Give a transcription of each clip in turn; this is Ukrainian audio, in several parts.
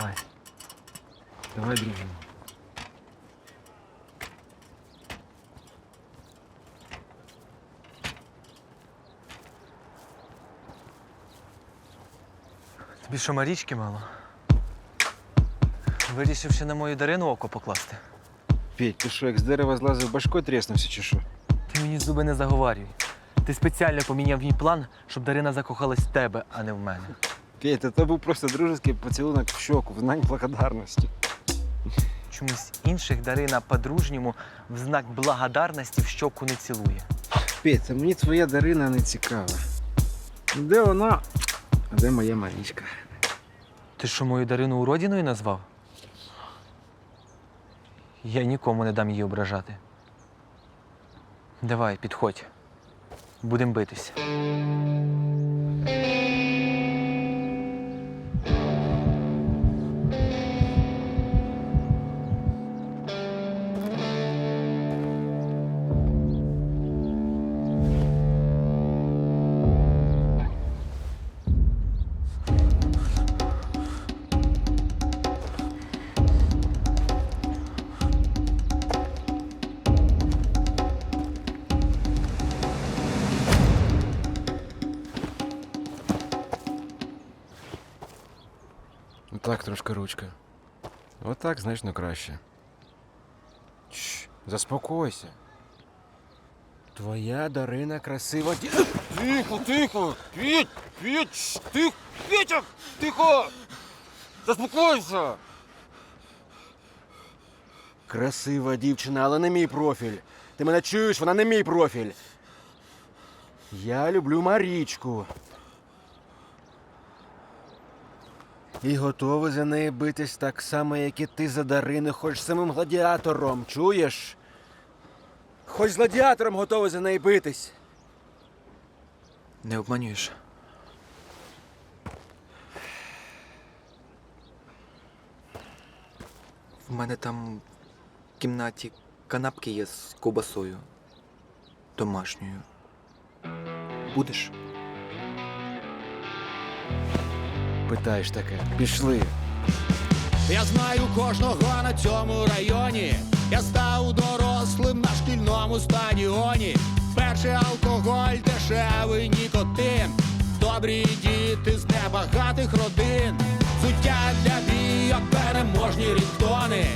Давай. Давай, друже. Тобі що, Марічки мало? Вирішив ще на мою Дарину око покласти. Петь, ти що, як з дерева злазив, башкою тріснувся чи що? Ти мені зуби не заговарюй. Ти спеціально поміняв мій план, щоб Дарина закохалась в тебе, а не в мене. Петь, та це був просто дружеский поцілунок в щоку, в знак благодарності. Чомусь інших Дарина по-дружньому в знак благодарності в щоку не цілує. Петь, та мені твоя Дарина не цікава. Де вона? А де моя Марічка? Ти що мою Дарину уродіною назвав? Я нікому не дам її ображати. Давай, підходь. Будемо битися. Отак трошки ручка. Отак значно краще. Чш, заспокойся. Твоя Дарина красива ді... Тихо, тихо! Петь! Шш, Тихо! Петя! Тихо! Заспокойся! Красива дівчина, але не мій профіль. Ти мене чуєш, вона не мій профіль. Я люблю Марічку. І готовий за неї битись так само, як і ти за Дарину, хоч самим гладіатором, чуєш? Хоч з гладіатором готовий за неї битись. Не обманюєш. В мене там в кімнаті канапки є з ковбасою. Домашньою. Будеш? Питаєш таке. Пішли. Я знаю кожного на цьому районі. Я став дорослим на шкільному стадіоні. Перший алкоголь, дешевий нікотин. Добрі діти з небагатих родин. Суття для бійок, переможні рідтони.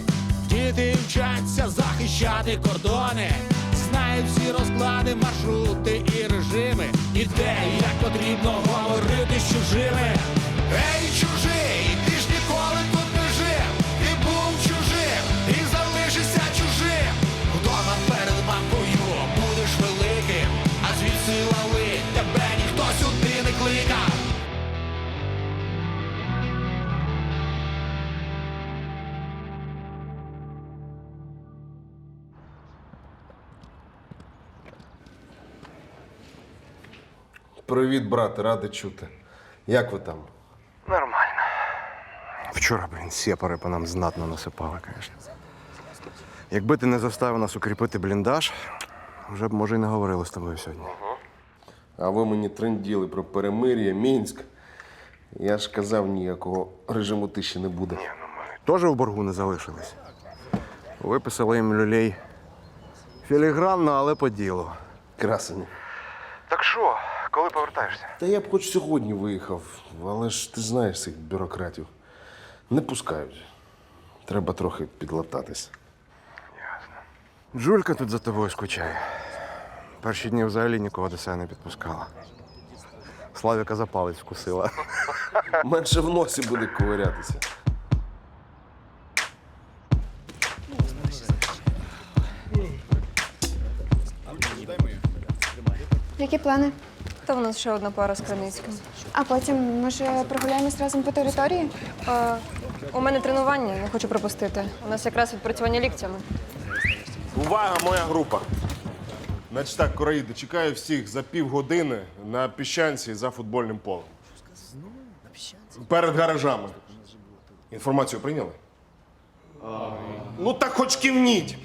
Діти вчаться захищати кордони. Знають всі розклади, маршрути і режими. І де як потрібно говорити з чужими. Привіт, брате, радий чути. Як ви там? Нормально. Вчора, блін, сепари по нам знатно насипали, звісно. Якби ти не заставив нас укріпити бліндаж, вже б, може, й не говорили з тобою сьогодні. А ви мені тренділи про перемир'я, Мінськ. Я ж казав, ніякого режиму тиші не буде. Теж у боргу не залишились. Виписали їм люлей філігранно, але по ділу. Красені. Так що, коли повертаєшся? Та я б хоч сьогодні виїхав, але ж ти знаєш цих бюрократів. Не пускають. Треба трохи підлататись. Джулька тут за тобою скучає. Перші дні взагалі нікого до себе не підпускала. Славіка за палець вкусила. Менше в носі буде ковирятися. Які плани? Та в нас ще одна пара з Криницьким. А потім, може, прогуляємось разом по території? А, у мене тренування, не хочу пропустити. У нас якраз відпрацювання ліктями. Увага, моя група. Значить так, короїди, чекаю всіх за півгодини на піщанці за футбольним полем. Перед гаражами. Інформацію прийняли? Ну так хоч кивніть.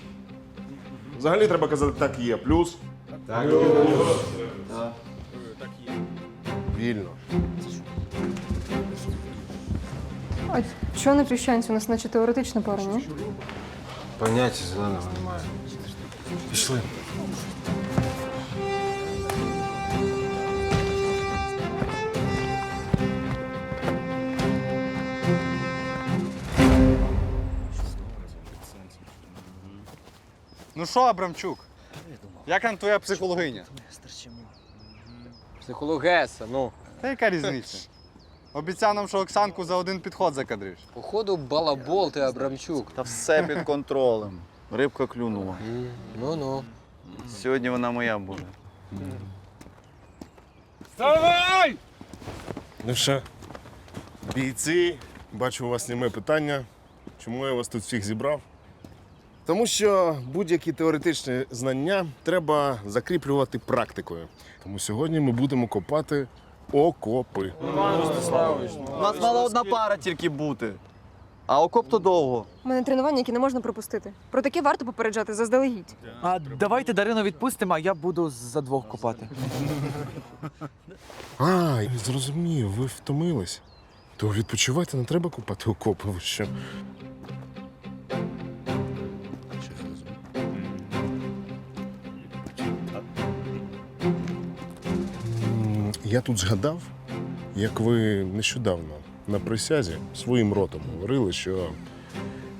Взагалі треба казати так є. Плюс. Так. Вільно. А чого на піщанці? У нас наче теоретична пара, ні? Поняття зеленого немає. Пішли. Ну що, Абрамчук? Як там твоя психологиня? Психологеса, ну. Та яка різниця? Обіцяв нам, що Оксанку за один підход закадриш. Походу, балабол ти Абрамчук. Та все під контролем. Рибка клюнула. Ну ну. Сьогодні вона моя буде. Ну що, бійці, бачу, у вас неме питання. Чому я вас тут всіх зібрав? Тому що будь-які теоретичні знання треба закріплювати практикою. Тому сьогодні ми будемо копати окопи. У нас мала одна пара тільки бути. А окоп то довго. У мене тренування, які не можна пропустити. Про таке варто попереджати заздалегідь. А давайте Дарину відпустимо, а я буду за двох копати. А, зрозумів, ви втомились. То відпочивайте, не треба копати окопи. Ви що? Я тут згадав, як ви нещодавно на присязі своїм ротом говорили, що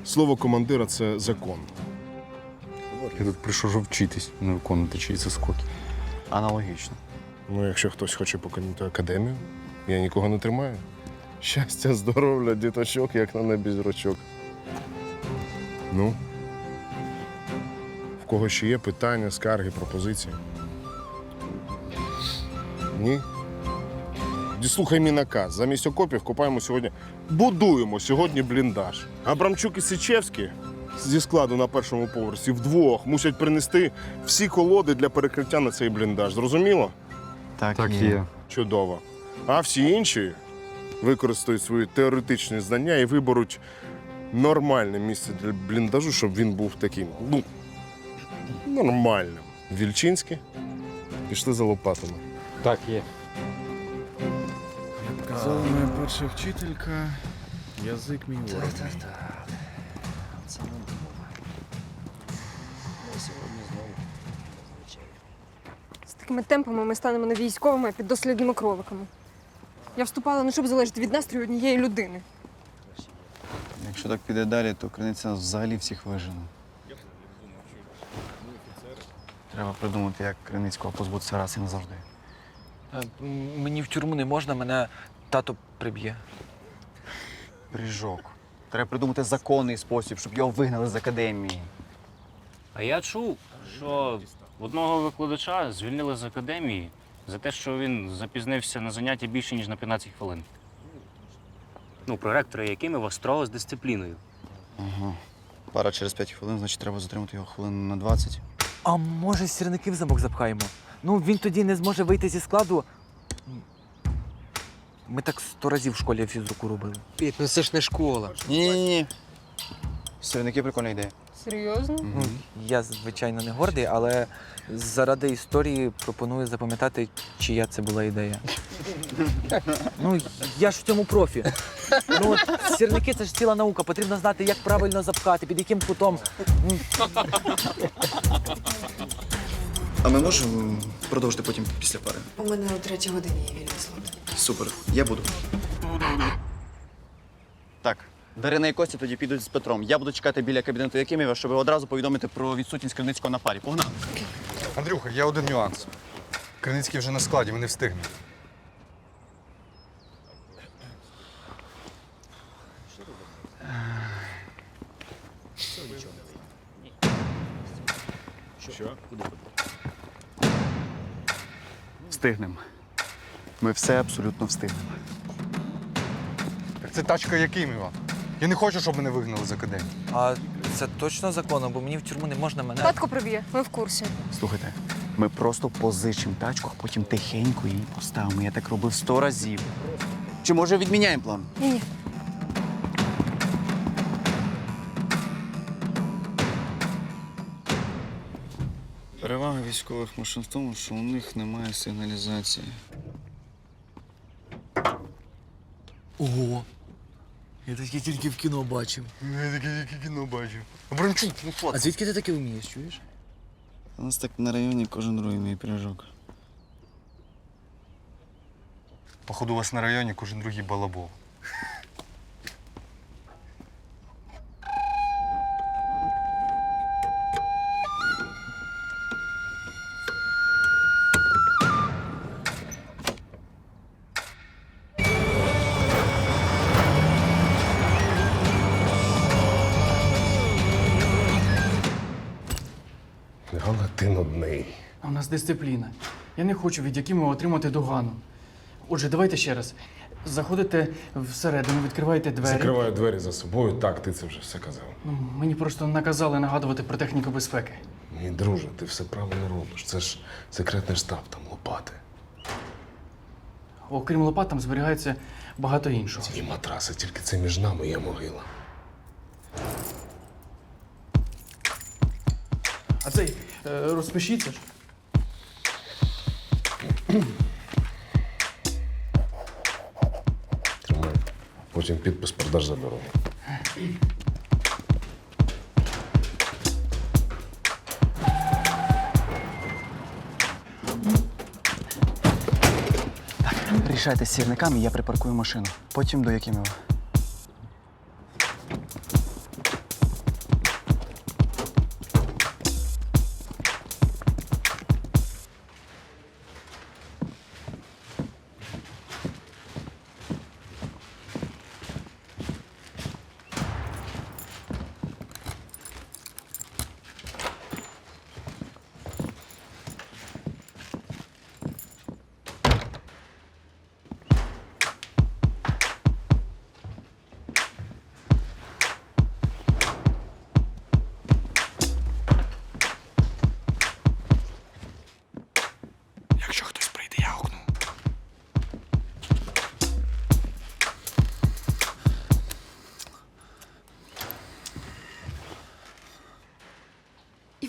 слово командира це закон. Я тут прийшов вчитись, не виконувати чиїсь скоки. Аналогічно. Ну, якщо хтось хоче покинути академію, я нікого не тримаю. Щастя, здоров'я, діточок, як на небі зірочок. Ну. В кого ще є питання, скарги, пропозиції? Ні? Діслухай мій наказ. Замість окопів копаємо сьогодні. Будуємо сьогодні бліндаж. Абрамчук і Сичевський зі складу на першому поверсі вдвох мусять принести всі колоди для перекриття на цей бліндаж. Зрозуміло? Так, Так є. Чудово. А всі інші використають свої теоретичні знання і виберуть нормальне місце для бліндажу, щоб він був таким, ну, нормальним. Вільчинський пішли за лопатами. Так, є. Казала моя перша вчителька, язик мій ворог. З такими темпами ми станемо не військовими, а піддослідними кроликами. Я вступала не щоб залежати від настрою однієї людини. Якщо так піде далі, то криниця нас взагалі всіх вижене. Треба придумати, як Криницького позбутися раз і назавжди. А, Мені в тюрму не можна, мене тато приб'є. Бріжок. Треба придумати законний спосіб, щоб його вигнали з академії. А я чув, що одного викладача звільнили з академії за те, що він запізнився на заняття більше, ніж на 15 хвилин. Ну, проректора Якимова строго з дисципліною. Ага. Пара через 5 хвилин, значить треба затримати його хвилин на 20. А може сірники в замок запхаємо? Ну він тоді не зможе вийти зі складу. Ми так сто разів в школі фізруку робили. Піп, ну це ж не школа. Ні-ні-ні. Сирники прикольна ідея. Серйозно? Ну, я, звичайно, не гордий, але заради історії пропоную запам'ятати, чия це була ідея. Ну, я ж в цьому профі. Ну, от, сірники це ж ціла наука. Потрібно знати, як правильно запхати, під яким кутом. А ми можемо продовжити потім після пари? У мене о третій годині є вільний слот. Супер, я буду. Так, Дарина і Костя тоді підуть з Петром. Я буду чекати біля кабінету Якимєва, щоб одразу повідомити про відсутність Криницького на парі. Погнали. Андрюха, є один нюанс. Криницький вже на складі, ми не встигнемо. Встигнемо. Ми все абсолютно встигнемо. Так це тачка Якимова. Я не хочу, щоб мене вигнали з академії. А це точно законно, бо мені в тюрму не можна мене. Татко приб'є, ми в курсі. Слухайте, ми просто позичимо тачку, а потім тихенько її поставимо. Я так робив сто разів. Чи може відміняємо план? Ні. Перевага військових машин в тому, що у них немає сигналізації. Ого. Я таке тільки в кіно бачив. Я таке тільки в кіно бачив. Абрамчук, ну що? А звідки ти таке вмієш, чуєш? У нас так на районі кожен другий мій пиріжок. Походу, у вас на районі кожен другий балабол. Нас дисципліна. Я не хочу від Якимова отримати догану. Отже, давайте ще раз. Заходите всередину, відкриваєте двері. Закриваю двері за собою. Так, ти це вже все казав. Ну, Мені просто наказали нагадувати про техніку безпеки. Мій друже, ти все правильно робиш. Це ж секретний штаб, там лопати. Окрім лопат, там зберігається багато іншого. І матраси, тільки це між нами є могила. А цей е, розпишіться ж. Тримай. Потім підпис продаж заберу. Рішайте з сірниками, я припаркую машину. Потім до Якимова.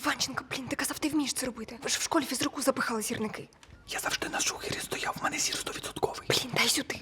Іванченко, блін, ти казав, ти вмієш це робити. Ви ж в школі фізруку запихали зірники. Я завжди на шухері стояв, в мене зір стовідсотковий. Блін, дай сюди.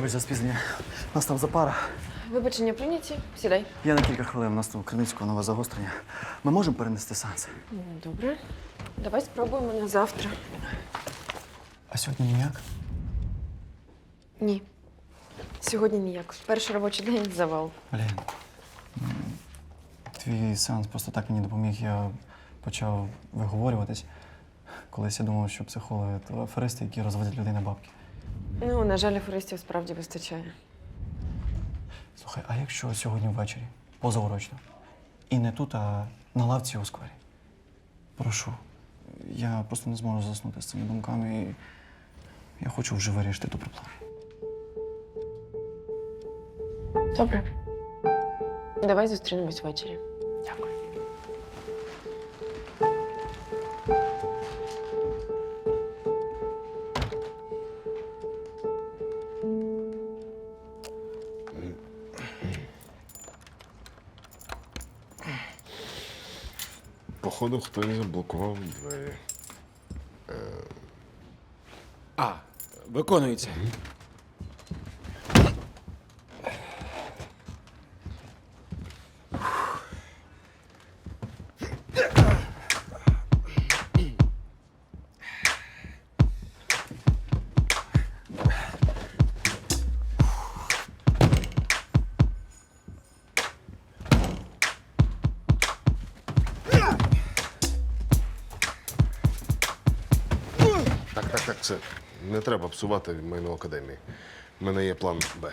Вибач за спізнення. У нас там запара. Вибачення прийняті. Сідай. Я на кілька хвилин, у нас там у Криницького нове загострення. Ми можемо перенести сеанс? Добре. Давай спробуємо на завтра. А сьогодні ніяк. Ні. Сьогодні ніяк. Перший робочий день завал. Блін. Твій сеанс просто так мені допоміг. Я почав виговорюватись. Колись я думав, що психологи то аферисти, які розводять людей на бабки. Ну, на жаль, аферистів справді вистачає. Слухай, а якщо сьогодні ввечері, позаурочно, і не тут, а на лавці у сквері? Прошу. Я просто не зможу заснути з цими думками. І я хочу вже вирішити ту проблему. Добре. Давай зустрінемось ввечері. Походу, хтось заблокував двері. А, виконується. це не треба псувати майно академії. У мене є план Б.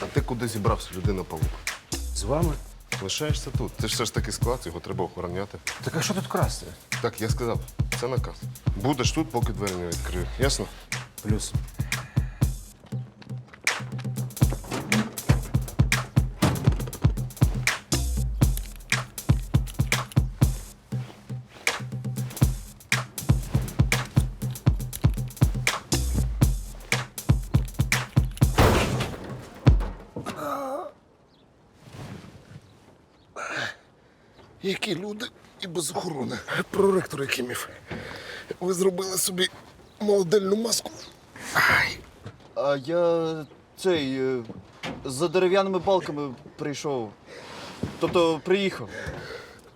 А ти куди зібрався людина павук? З вами? Лишаєшся тут. Це ж все ж таки склад, його треба охороняти. Так а що тут красти? Так, я сказав це наказ. Будеш тут, поки двері не відкрию. Ясно? Плюс. Які люди і без охорони. Проректор Якимів. Собі молодильну маску. А я цей е, за дерев'яними балками прийшов. Тобто приїхав.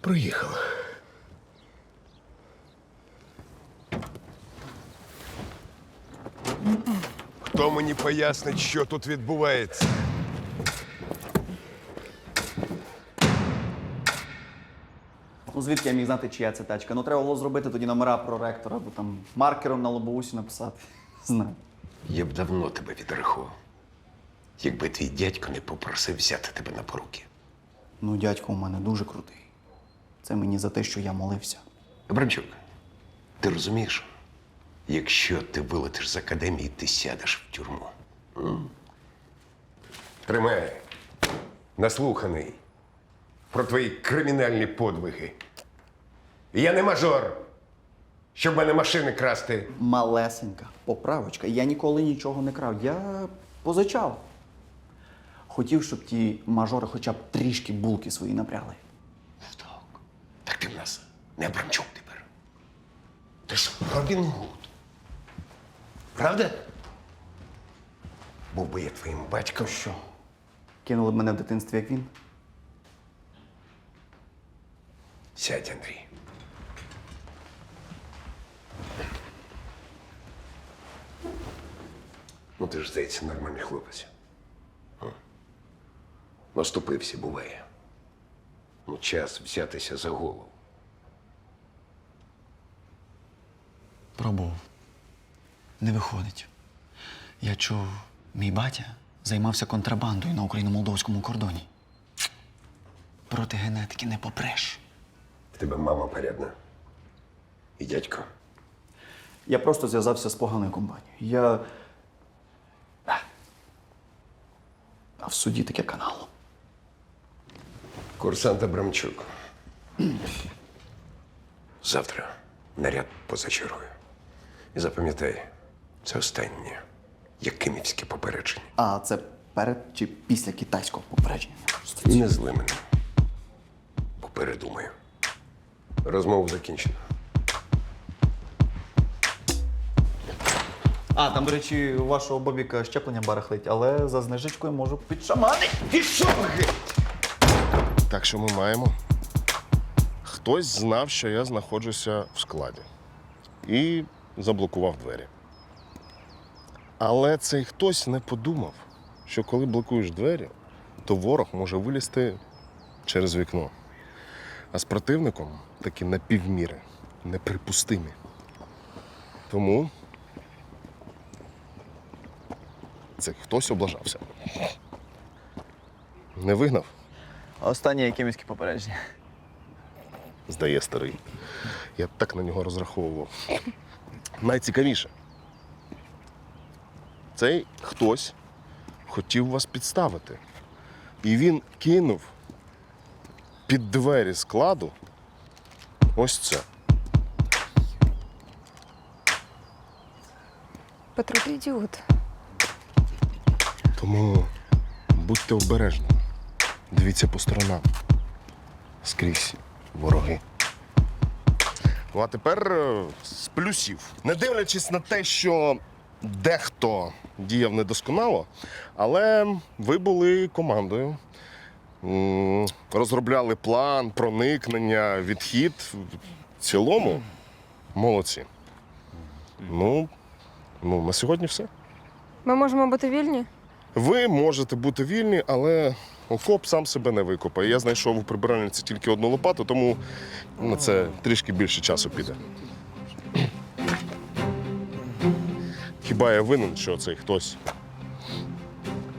Приїхали. Хто мені пояснить, що тут відбувається? Ну звідки я міг знати, чия це тачка? Ну треба було зробити тоді номера проректора, або там маркером на лобовусі написати. Знаю. Я б давно тебе відрахував, якби твій дядько не попросив взяти тебе на поруки. Ну, дядько у мене дуже крутий. Це мені за те, що я молився. Абрамчук, ти розумієш, якщо ти вилетиш з академії, ти сядеш в тюрму. М? Тримай. Наслуханий про твої кримінальні подвиги. Я не мажор, щоб мене машини красти. Малесенька поправочка. Я ніколи нічого не крав. Я позичав. Хотів, щоб ті мажори хоча б трішки булки свої напрягли. Так Так ти в нас не Абрамчук тепер. Ти ж Робін Гуд. Правда? Був би я твоїм батьком. Що? Кинули б мене в дитинстві, як він? Сядь, Андрій. Ну, ти ж, здається, нормальний хлопець. А? Наступився, буває. Ну, час взятися за голову. Пробував. Не виходить. Я чув, мій батя займався контрабандою на україно-молдовському кордоні. Проти генетики не попреш. В тебе мама порядна. І дядько. Я просто зв'язався з поганою компанією. Я. А в суді таке канал. Курсант Абрамчук. Завтра наряд поза чергою. І запам'ятай, це останнє якимівське попередження. А це перед чи після китайського попередження? І не зли мене. Попередумаю. Розмову закінчено. А, там, до речі, у вашого Бобіка щеплення барахлить, але за знижечкою можу підшаманити. Геть! Так що ми маємо. Хтось знав, що я знаходжуся в складі. І заблокував двері. Але цей хтось не подумав, що коли блокуєш двері, то ворог може вилізти через вікно. А з противником такі напівміри неприпустимі. Тому цей хтось облажався. Не вигнав? Останнє якимське попередження. Здає старий. Я так на нього розраховував. Найцікавіше. Цей хтось хотів вас підставити. І він кинув під двері складу ось це. Петро, ти ідіот. Тому будьте обережні. Дивіться по сторонам. Скрізь вороги. Ну, а тепер е, з плюсів. Не дивлячись на те, що дехто діяв недосконало, але ви були командою. Розробляли план, проникнення, відхід. В цілому молодці. Ну, ну, на сьогодні все. Ми можемо бути вільні? Ви можете бути вільні, але окоп сам себе не викопає. Я знайшов у прибиральниці тільки одну лопату, тому на це трішки більше часу піде. Хіба я винен, що цей хтось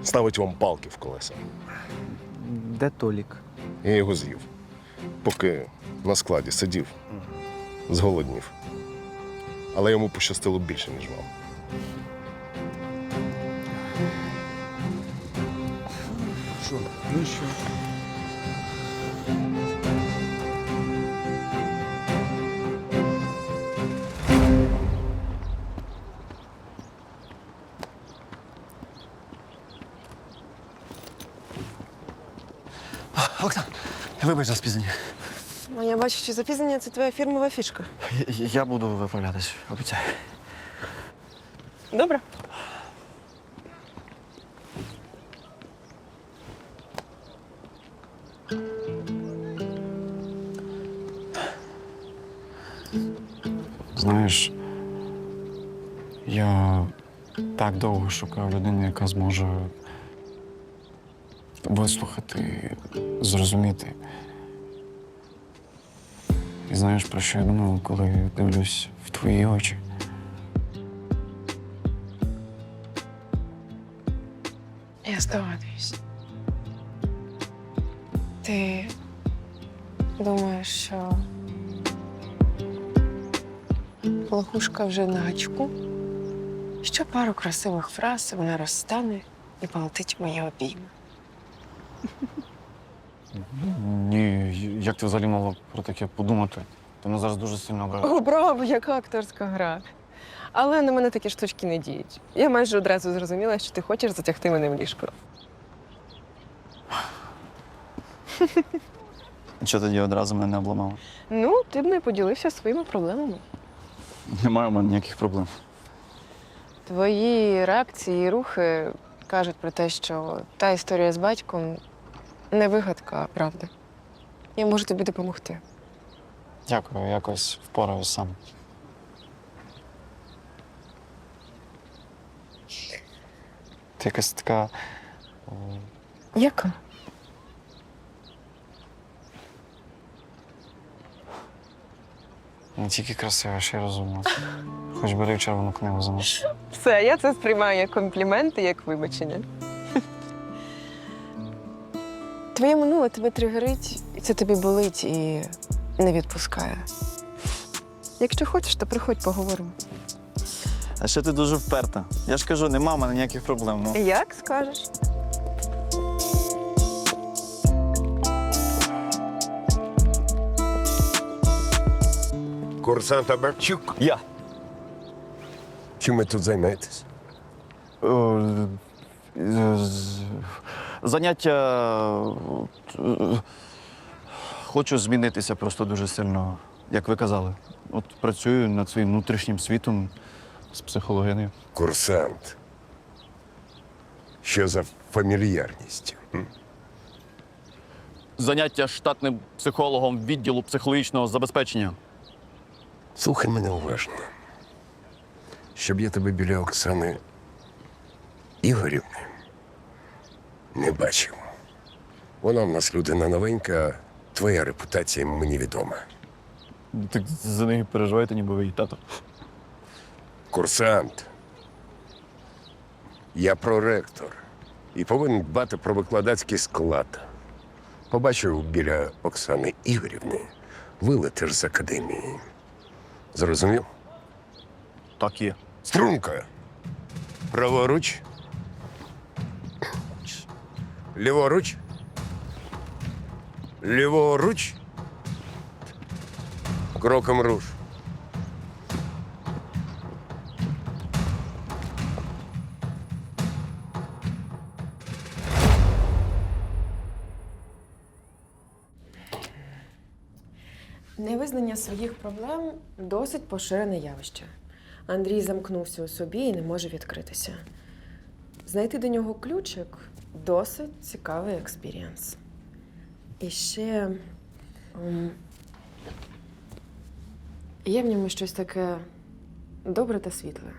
ставить вам палки в колеса. Де Толік? Я його з'їв. Поки на складі сидів, зголоднів. Але йому пощастило більше, ніж вам. Що? Ну що? Оксан, вибач за спізнення. А я бачу, що запізнення це твоя фірмова фішка. Я, я буду виправлятись, обіцяю. Добре. Довго шукав людину, яка зможе вислухати, зрозуміти. І знаєш, про що я думаю, коли дивлюсь в твої очі? Я здогадуюсь. Ти думаєш, що лохушка вже на гачку? Що пару красивих фраз і вона розстане і полетить в мої обійми. Ні, як ти взагалі могла про таке подумати? Ти мене зараз дуже сильно обрав. О, браво, яка акторська гра. Але на мене такі штучки не діють. Я майже одразу зрозуміла, що ти хочеш затягти мене в ліжко. Чого тоді одразу мене не обламала? Ну, ти б не поділився своїми проблемами. Немає у мене ніяких проблем. Твої реакції і рухи кажуть про те, що та історія з батьком не вигадка, а правда. Я можу тобі допомогти. Дякую, якось впораюсь сам. Ти якась така. Яка? Не тільки красива, ще й розумна. Хоч бери в червону книгу за нас. Все, я це сприймаю як компліменти, як вибачення. Твоє минуле тебе тригерить, і це тобі болить і не відпускає. Якщо хочеш, то приходь поговоримо. А ще ти дуже вперта. Я ж кажу, нема в мене ніяких проблем. Ну. Як скажеш? Курсант Абарчук, Я. чим ви тут займаєтесь? Е, з- Заняття. е, Хочу змінитися просто дуже сильно, як ви казали. От працюю над своїм внутрішнім світом з психологинею. Курсант. Що за фамільярність? м? Заняття штатним психологом відділу психологічного забезпечення. Слухай мене уважно. Щоб я тебе біля Оксани Ігорівни не бачив. Вона в нас людина новенька, твоя репутація мені відома. Так за неї переживаєте, ніби ви її тато. Курсант. Я проректор і повинен дбати про викладацький склад. Побачив біля Оксани Ігорівни, вилетиш з академії. Зрозумів? Так є. Струнка. Праворуч. Ліворуч. Ліворуч. Кроком руш. Невизнання своїх проблем досить поширене явище. Андрій замкнувся у собі і не може відкритися. Знайти до нього ключик досить цікавий експірієнс. І ще ем, є в ньому щось таке добре та світле.